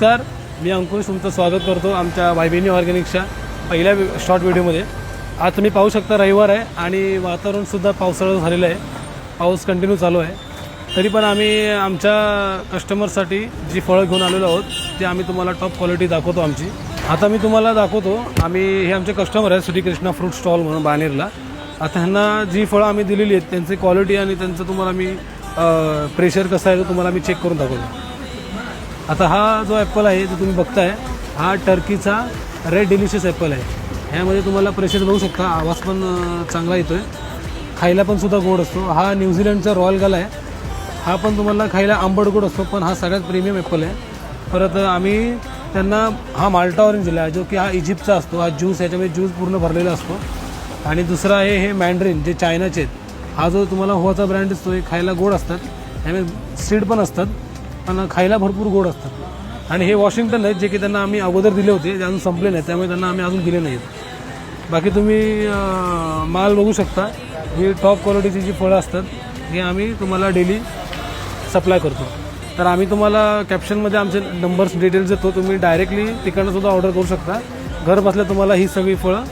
नमस्कार. मी अंकुश तुमचं स्वागत करतो आमच्या वायबिनी ऑर्गॅनिकच्या पहिल्या शॉर्ट व्हिडिओमध्ये आज तुम्ही पाहू शकता रविवार आहे आणि वातावरणसुद्धा पावसाळं झालेलं आहे. पाऊस कंटिन्यू चालू आहे. तरी पण आम्ही आमच्या कस्टमरसाठी जी फळं घेऊन आलेलो आहोत ती आम्ही तुम्हाला टॉप क्वालिटी दाखवतो आमची. आता मी तुम्हाला दाखवतो आम्ही हे आमचे कस्टमर आहेत श्रीकृष्णा फ्रूट स्टॉल म्हणून बानेरला आता ह्यांना जी फळं आम्ही दिलेली आहेत त्यांची क्वालिटी आणि त्यांचं तुम्हाला मी प्रेशर कसं आहे तो तुम्हाला मी चेक करून दाखवतो. आता हा जो ॲपल आहे जो तुम्ही बघताय हा टर्कीचा रेड डिलिशियस ॲपल आहे. ह्यामध्ये तुम्हाला प्रेशर बघू शकता आवाज पण चांगला येतो आहे खायला पण सुद्धा गोड असतो. हा न्यूझीलंडचा रॉयल गल आहे. हा पण तुम्हाला खायला आंबट गोड असतो पण हा सगळ्यात प्रीमियम ॲपल आहे. परत आम्ही त्यांना हा माल्टा ऑरेंज दिला आहे जो की हा इजिप्तचा असतो. हा ज्यूस याच्यामध्ये ज्यूस पूर्ण भरलेला असतो. आणि दुसरा आहे हे मँड्रिन जे चायनाचे आहेत. हा जो तुम्हाला हुआचा ब्रँड असतो हे खायला गोड असतात. ह्यामध्ये सीड पण असतात. पण खायला भरपूर गोड असतात. आणि हे वॉशिंग्टन आहेत जे की त्यांना आम्ही अगोदर दिले होते जे अजून संपले नाहीत त्यामुळे त्यांना आम्ही अजून दिले नाहीत. बाकी तुम्ही माल बघू शकता. ही टॉप क्वालिटीची जी फळं असतात हे आम्ही तुम्हाला डेली सप्लाय करतो. तर आम्ही तुम्हाला कॅप्शनमध्ये आमचे नंबर्स डिटेल्स देतो. तुम्ही डायरेक्टली तिकडनंसुद्धा ऑर्डर करू शकता. घर बसल्या तुम्हाला ही सगळी फळं